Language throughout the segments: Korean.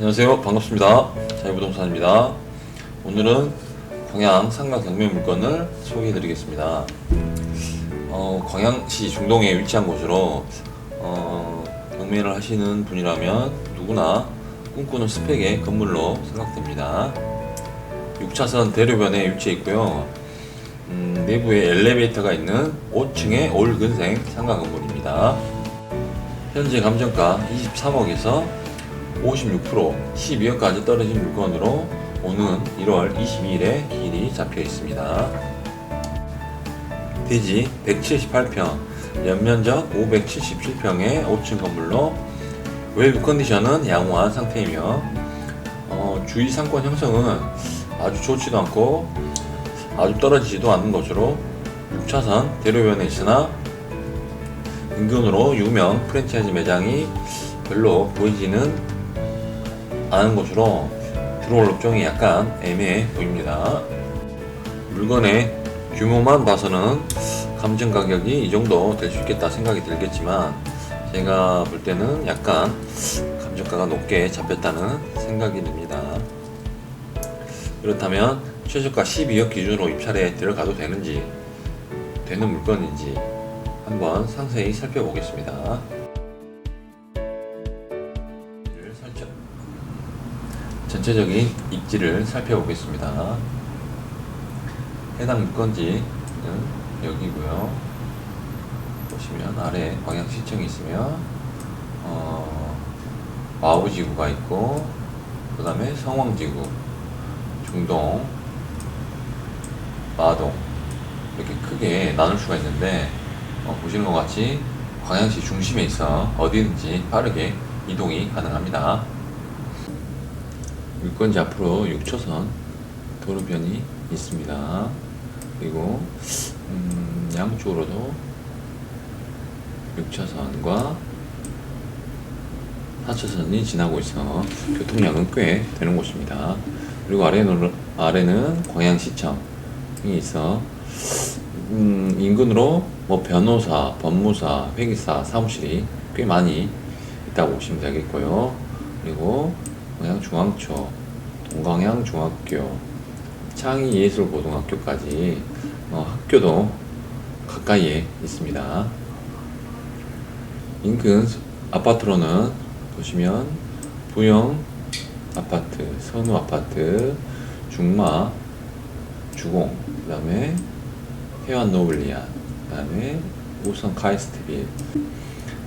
안녕하세요. 반갑습니다. 자유부동산입니다. 오늘은 광양 상가 경매 물건을 소개해 드리겠습니다. 어, 광양시 중동에 위치한 곳으로 어, 경매를 하시는 분이라면 누구나 꿈꾸는 스펙의 건물로 생각됩니다. 6차선 대로변에 위치해 있고요. 음, 내부에 엘리베이터가 있는 5층의 올근생 상가 건물입니다. 현재 감정가 23억에서 56% 12억까지 떨어진 물건으로 오는 1월 22일에 기일이 잡혀 있습니다. 대지 178평, 연면적 577평의 5층 건물로 외부 컨디션은 양호한 상태이며 어, 주위 상권 형성은 아주 좋지도 않고 아주 떨어지지도 않는 것으로 6차선 대로변에 있으나 인근으로 유명 프랜차이즈 매장이 별로 보이지는 않은 곳으로 들어올 업종이 약간 애매해 보입니다. 물건의 규모만 봐서는 감정 가격이 이 정도 될 수 있겠다 생각이 들겠지만 제가 볼 때는 약간 감정가가 높게 잡혔다는 생각이 듭니다. 그렇다면 최저가 12억 기준으로 입찰에 들어가도 되는지 되는 물건인지 한번 상세히 살펴보겠습니다. 전체적인 입지를 살펴보겠습니다. 해당 물건지는 여기고요. 보시면 아래 방향 시청이 있으며 어, 와우지구가 있고 그 다음에 성황지구, 중동, 마동 이렇게 크게 나눌 수가 있는데 어, 보시는 것 같이 광양시 중심에 있어 어디든지 빠르게 이동이 가능합니다. 물건지 앞으로 6초선 도로변이 있습니다. 그리고 음, 양쪽으로도 6차선과 4차선이 지나고 있어 교통량은 꽤 되는 곳입니다. 그리고 아래는, 아래는 광양시청이 있어 음, 인근으로 뭐 변호사, 법무사, 회계사, 사무실이 꽤 많이 있다고 보시면 되겠고요. 그리고 광양 중앙초, 동광양 중학교, 창의예술고등학교까지 어, 학교도 가까이에 있습니다. 인근 아파트로는 보시면 부영 아파트, 선우 아파트, 중마, 주공, 그 다음에 해완 노블리안, 그 다음에 우선 카이스트빌,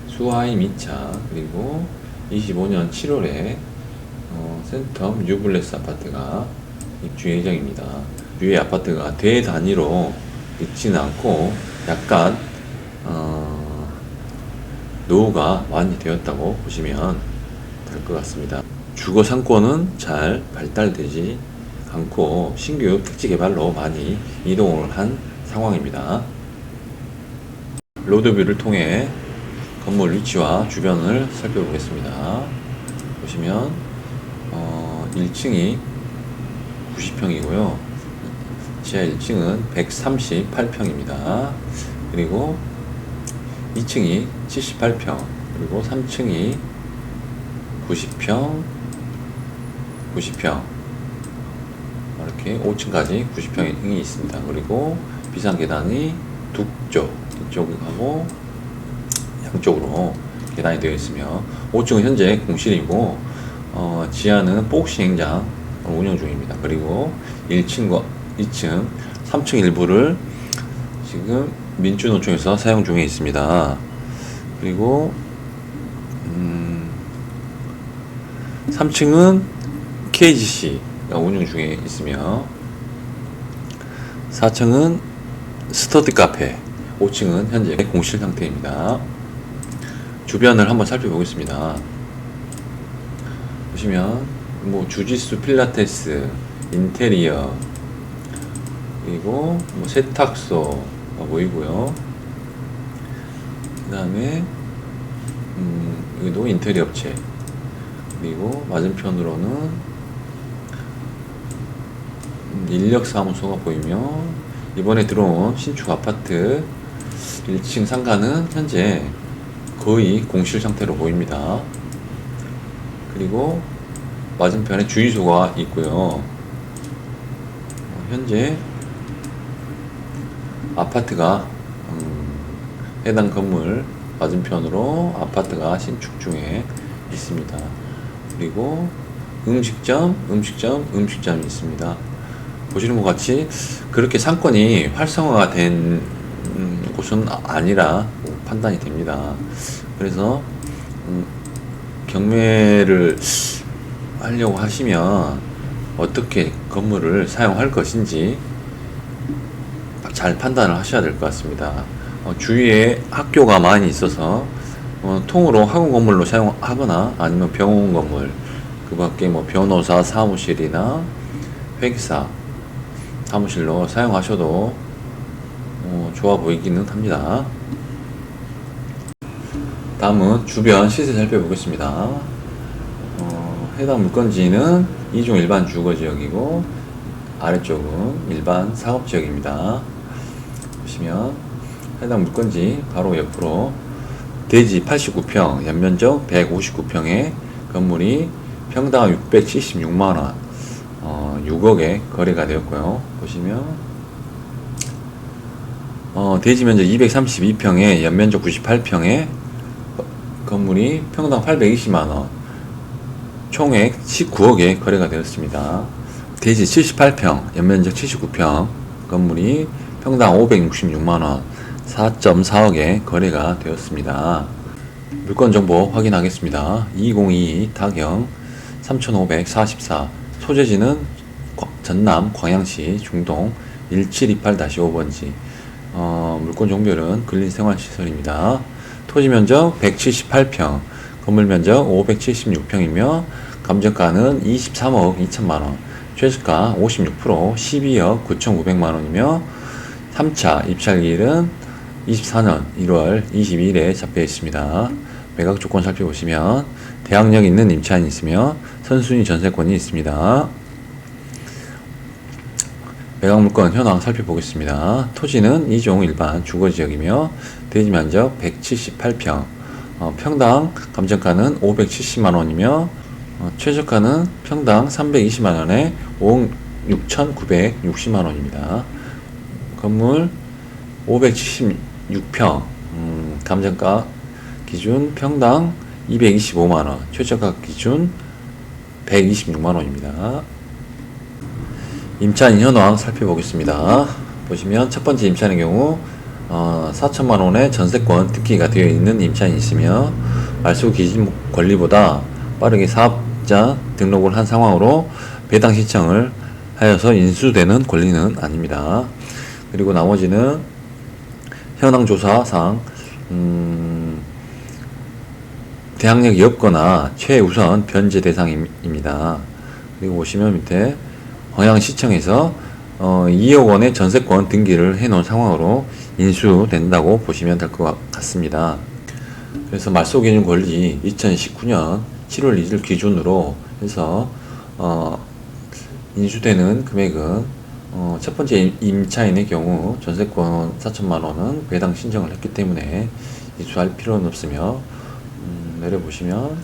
수하이 미차, 그리고 25년 7월에 어, 센텀 뉴블레스 아파트가 입주 예정입니다. 주위 아파트가 대단위로 있지는 않고 약간 어, 노후가 많이 되었다고 보시면 될 것 같습니다. 주거 상권은 잘 발달되지 않고 신규 택지 개발로 많이 이동을 한 상황입니다. 로드뷰를 통해 건물 위치와 주변을 살펴보겠습니다. 보시면 어, 1층이 90평이고요. 지하 1층은 138평입니다. 그리고 2층이 78평, 그리고 3층이 90평, 90평. 이렇게 5층까지 90평이 있습니다. 그리고 비상 계단이 두 쪽, 이쪽하고 양쪽으로 계단이 되어 있으며 5층은 현재 공실이고 어, 지하는 복싱장 운영 중입니다. 그리고 1층과 2층, 3층 일부를 지금 민주노총에서 사용 중에 있습니다. 그리고 음, 3층은 KGC가 운영 중에 있으며 4층은 스터디 카페, 5층은 현재 공실 상태입니다. 주변을 한번 살펴보겠습니다. 보시면 뭐 주짓수 필라테스, 인테리어 그리고 뭐 세탁소가 보이고요. 그 다음에 음, 여기도 인테리어 업체 그리고 맞은편으로는 음, 인력사무소가 보이며 이번에 들어온 신축 아파트 1층 상가는 현재 거의 공실 상태로 보입니다. 그리고 맞은편에 주유소가 있고요. 어, 현재 아파트가 음, 해당 건물 맞은편으로 아파트가 신축 중에 있습니다. 그리고 음식점, 음식점, 음식점이 있습니다. 보시는 것 같이 그렇게 상권이 활성화가 된 음, 곳은 아니라 판단이 됩니다. 그래서 음, 경매를 하려고 하시면 어떻게 건물을 사용할 것인지 잘 판단을 하셔야 될 것 같습니다. 어, 주위에 학교가 많이 있어서 어, 통으로 학원 건물로 사용하거나 아니면 병원 건물 그 밖에 뭐 변호사 사무실이나 회계사 사무실로 사용하셔도 어, 좋아 보이기는 합니다. 다음은 주변 시세 살펴보겠습니다. 어, 해당 물건지는 2종 일반 주거지역이고 아래쪽은 일반 사업지역입니다. 보시면 해당 물건지 바로 옆으로 대지 89평, 연면적 159평의 건물이 평당 676만원, 어, 6억에 거래가 되었고요. 보시면 어, 대지 면적 232평에 연면적 98평의 건물이 평당 820만원, 총액 19억에 거래가 되었습니다. 대지 78평, 연면적 79평, 건물이 평당 566만원, 4.4억에 거래가 되었습니다. 물건 정보 확인하겠습니다. 2022 타경 3544, 소재지는 과- 전남 광양시 중동 1728-5번지, 어, 물건 종별은 근린생활시설입니다. 토지 면적 178평, 건물 면적 576평이며 감정가는 23억 2천만 원, 최저가 56% 12억 9,900만 원이며 3차 입찰기일은 24년 1월 22일에 잡혀 있습니다. 매각 조건 살펴보시면 대항력 있는 임차인이 있으며 선순위 전세권이 있습니다. 매각 물건 현황 살펴보겠습니다. 토지는 2종 일반 주거지역이며 대지 면적 178평, 어, 평당 감정가는 570만 원이며 어, 최저가는 평당 320만 원에 5억 6,960만 원입니다. 건물 576평, 음, 감정가 기준 평당 225만 원, 최저가 기준 126만 원입니다. 임차 인 현황 살펴보겠습니다. 보시면 첫 번째 임차인의 경우 어, 4천만 원의 전세권 등기가 되어 있는 임차인이 있으며 말소 기준 권리보다 빠르게 사업자 등록을 한 상황으로 배당 신청을 하여서 인수되는 권리는 아닙니다. 그리고 나머지는 현황 조사상 음, 대항력이 없거나 최우선 변제 대상입니다. 그리고 보시면 밑에 광양시청에서 어, 2억 원의 전세권 등기를 해놓은 상황으로 인수된다고 보시면 될 것 같습니다. 그래서 말소 기준 권리 2019년 7월 2일 기준으로 해서 어, 인수되는 금액은 어, 첫 번째 임- 임차인의 경우 전세권 4천만 원은 배당 신청을 했기 때문에 인수할 필요는 없으며 음, 내려보시면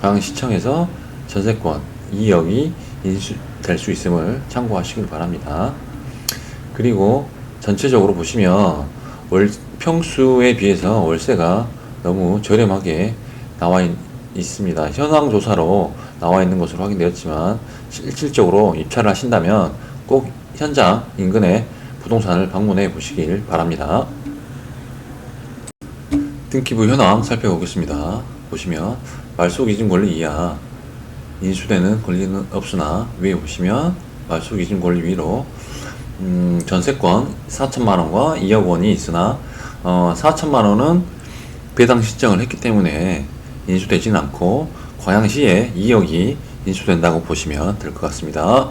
광양시청에서 전세권 2억이 인수 될 수 있음을 참고하시길 바랍니다. 그리고 전체적으로 보시면 월 평수에 비해서 월세가 너무 저렴하게 나와 있, 있습니다. 현황 조사로 나와 있는 것으로 확인되었지만 실질적으로 입찰을 하신다면 꼭 현장 인근의 부동산을 방문해 보시길 바랍니다. 등기부 현황 살펴보겠습니다. 보시면 말소 기준 권리 이하 인수되는 권리는 없으나 위에 보시면 말소 기준 권리 위로 음, 전세권 4천만 원과 2억 원이 있으나 어, 4천만 원은 배당 신청을 했기 때문에 인수되지는 않고 광양시에 2억이 인수된다고 보시면 될 것 같습니다.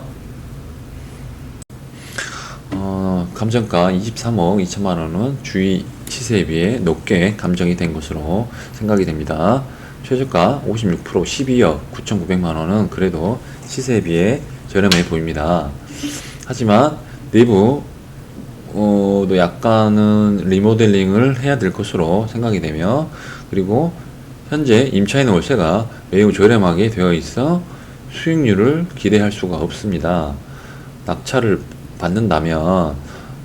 어, 감정가 23억 2천만 원은 주위 시세에 비해 높게 감정이 된 것으로 생각이 됩니다. 최저가 56% 12억 9,900만 원은 그래도 시세에 비해 저렴해 보입니다. 하지만 내부 어, 도 약간은 리모델링을 해야 될 것으로 생각이 되며 그리고 현재 임차인 월세가 매우 저렴하게 되어 있어 수익률을 기대할 수가 없습니다. 낙찰을 받는다면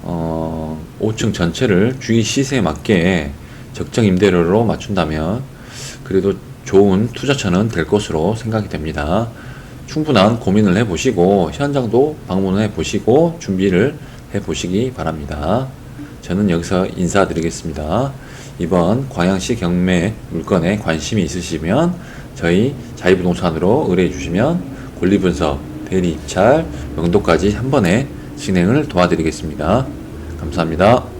어, 5층 전체를 주위 시세에 맞게 적정 임대료로 맞춘다면 그래도 좋은 투자처는 될 것으로 생각이 됩니다. 충분한 고민을 해보시고 현장도 방문해 보시고 준비를 해 보시기 바랍니다. 저는 여기서 인사드리겠습니다. 이번 광양시 경매 물건에 관심이 있으시면 저희 자유부동산으로 의뢰해 주시면 권리분석, 대리 입찰, 명도까지 한 번에 진행을 도와드리겠습니다. 감사합니다.